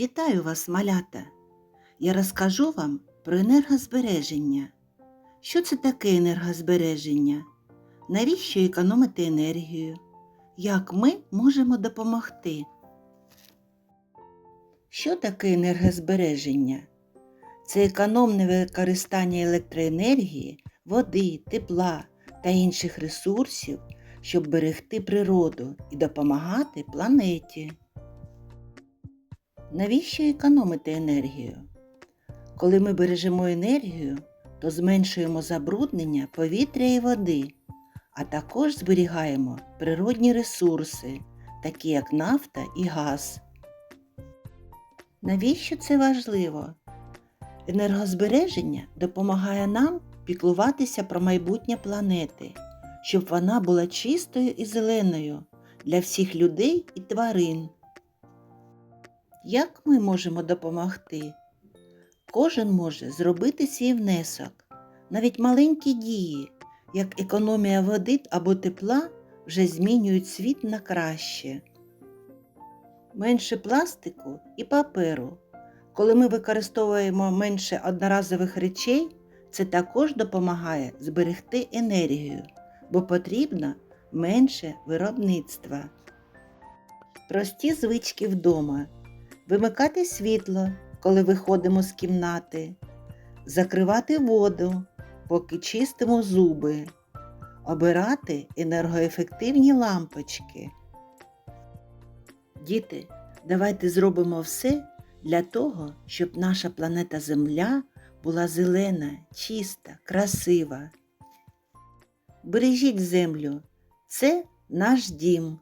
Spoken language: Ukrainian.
Вітаю вас, малята! Я розкажу вам про енергозбереження. Що це таке енергозбереження? Навіщо економити енергію? Як ми можемо допомогти? Що таке енергозбереження? Це економне використання електроенергії, води, тепла та інших ресурсів, щоб берегти природу і допомагати планеті. Навіщо економити енергію? Коли ми бережемо енергію, то зменшуємо забруднення повітря і води, а також зберігаємо природні ресурси, такі як нафта і газ. Навіщо це важливо? Енергозбереження допомагає нам піклуватися про майбутнє планети, щоб вона була чистою і зеленою для всіх людей і тварин. Як ми можемо допомогти? Кожен може зробити свій внесок. Навіть маленькі дії, як економія води або тепла, вже змінюють світ на краще. Менше пластику і паперу. Коли ми використовуємо менше одноразових речей, це також допомагає зберегти енергію, бо потрібно менше виробництва. Прості звички вдома. Вимикати світло, коли виходимо з кімнати, закривати воду, поки чистимо зуби, обирати енергоефективні лампочки. Діти, давайте зробимо все для того, щоб наша планета Земля була зелена, чиста, красива. Бережіть землю, це наш дім.